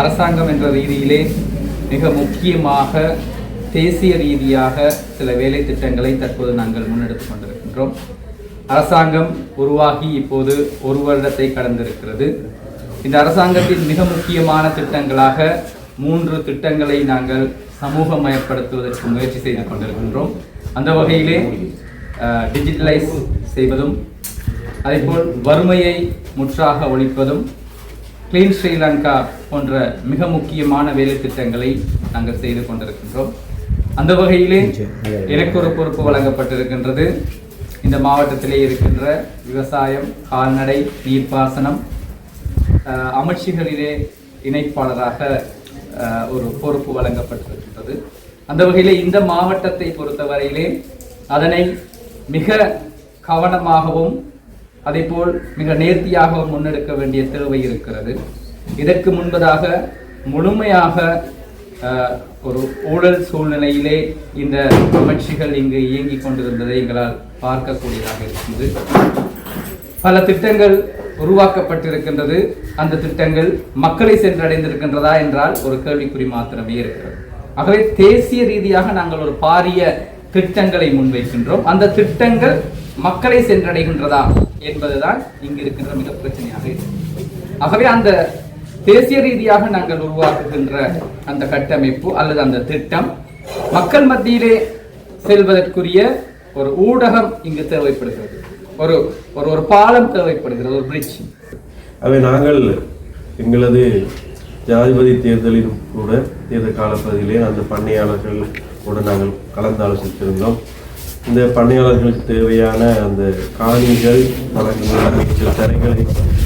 அரசாங்கம் என்ற ரீதியிலே மிக முக்கியமாக தேசிய ரீதியாக சில வேலை திட்டங்களை தற்போது நாங்கள் முன்னெடுத்துக் கொண்டிருக்கின்றோம். அரசாங்கம் உருவாகி இப்போது ஒரு வருடத்தை கடந்திருக்கிறது. இந்த அரசாங்கத்தின் மிக முக்கியமான திட்டங்களாக மூன்று திட்டங்களை நாங்கள் சமூகமயப்படுத்துவதற்கு முயற்சி செய்து கொண்டிருக்கின்றோம். அந்த வகையிலே டிஜிட்டலைஸ் செய்வதும் அதேபோல் வறுமையை முற்றாக ஒழிப்பதும் கிளீன் ஸ்ரீலங்கா போன்ற மிக முக்கியமான வேலை திட்டங்களை நாங்கள் செய்து கொண்டிருக்கின்றோம். அந்த வகையிலே எனக்கு ஒரு பொறுப்பு வழங்கப்பட்டிருக்கின்றது. இந்த மாவட்டத்திலே இருக்கின்ற விவசாயம் கால்நடை நீர்ப்பாசனம் அமைச்சுகளிலே இணைப்பாளராக ஒரு பொறுப்பு வழங்கப்பட்டிருக்கின்றது. அந்த வகையிலே இந்த மாவட்டத்தை பொறுத்தவரையிலே அதனை மிக கவனமாகவும் அதே போல் மிக நேர்த்தியாக முன்னெடுக்க வேண்டிய தேவை இருக்கிறது. இதற்கு முன்பதாக முழுமையாக ஒரு ஊழல் சூழ்நிலையிலே இந்த அமைச்சுகள் இங்கு இயங்கிக் கொண்டிருந்ததை எங்களால் பார்க்கக்கூடியதாக இருக்கிறது பல திட்டங்கள் உருவாக்கப்பட்டிருக்கின்றது. அந்த திட்டங்கள் மக்களை சென்றடைந்திருக்கின்றதா என்றால் ஒரு கேள்விக்குறி மாத்திரமே இருக்கிறது. ஆகவே தேசிய ரீதியாக நாங்கள் ஒரு பாரிய திட்டங்களை முன்வைக்கின்றோம். அந்த திட்டங்கள் மக்களை சென்றடைகின்றதா? என்பதுதான் இங்கு இருக்கின்ற மிக பிரச்சனையாக இருக்கிறது ஆகவே அந்த தேசிய ரீதியாக நாங்கள் உருவாக்குகின்ற அந்த கட்டமைப்பு அல்லது அந்த திட்டம் மக்கள் மத்தியிலே செல்வதற்குரிய ஒரு ஊடகம் இங்கு தேவைப்படுகிறது. ஒரு ஒரு ஒரு பாலம் தேவைப்படுகிறது ஒரு பிரிட்ஜ் அவை நாங்கள் எங்களது ஜனாதிபதி தேர்தலிலும் கூட தேர்தல் காலப்பகுதியிலே அந்த பண்ணையாளர்கள் கூட நாங்கள் கலந்து ஆலோசித்திருந்தோம் இந்த பண்ணையாளர்களுக்கு தேவையான அந்த காணிகள் வழங்குவது தரைகளை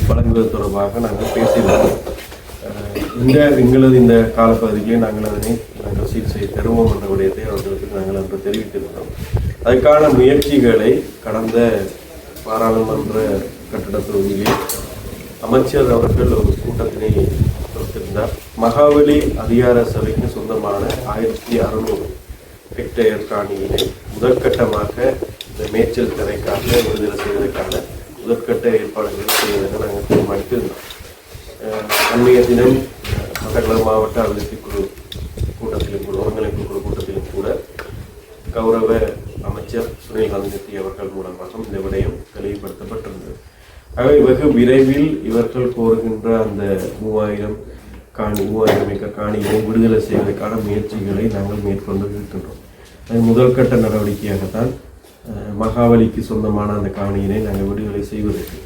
வழங்குவது தொடர்பாக நாங்கள் பேசியிருந்தோம் இந்த எங்களது இந்த காலப்பகுதியிலே நாங்கள் அதனை நாங்கள் சீர் செய்ய தருவோம் என்ற விடயத்தை அவர்களுக்கு நாங்கள் அன்று தெரிவித்திருந்தோம் அதற்கான முயற்சிகளை கடந்த பாராளுமன்ற கட்டட தொகுதியிலே அமைச்சர் அவர்கள் ஒரு கூட்டத்தினை கொடுத்திருந்தார் மகாவலி அதிகார சபைக்கு சொந்தமான ஆயிரத்தி அறுநூறு ஹெக்டேயர் காணியினை முதற்கட்டமாக இந்த மேய்ச்சல் திரைக்காக விடுதலை செய்வதற்கான முதற்கட்ட ஏற்பாடுகளை செய்வதற்கு நாங்கள் தீர்மானித்திருந்தோம். அஹ் அண்மைய தினம் அஹ், மட்டக்களப்பு மாவட்ட அபிவிருத்தி குழு கூட்டத்திலும் கூட ஒருங்கிணைப்பு குழு கூட்டத்திலும் கூட கௌரவ அமைச்சர் சுனில் கந்தத்தி அவர்கள் மூலமாக இந்த விடயம் தெளிவுபடுத்தப்பட்டிருந்தது. ஆகவே வெகு விரைவில் இவர்கள் கோருகின்ற அந்த மூவாயிரம் காணி மூவாயிரம் காணிகளை விடுதலை செய்வதற்கான முயற்சிகளை நாங்கள் மேற்கொண்டு இருக்கின்றோம். அது முதல் கட்ட நடவடிக்கையாகத்தான் மகாபலிக்கு மகாவலிக்கு சொந்தமான அந்த காணியினை நாங்கள் விடுதலை செய்வதற்கு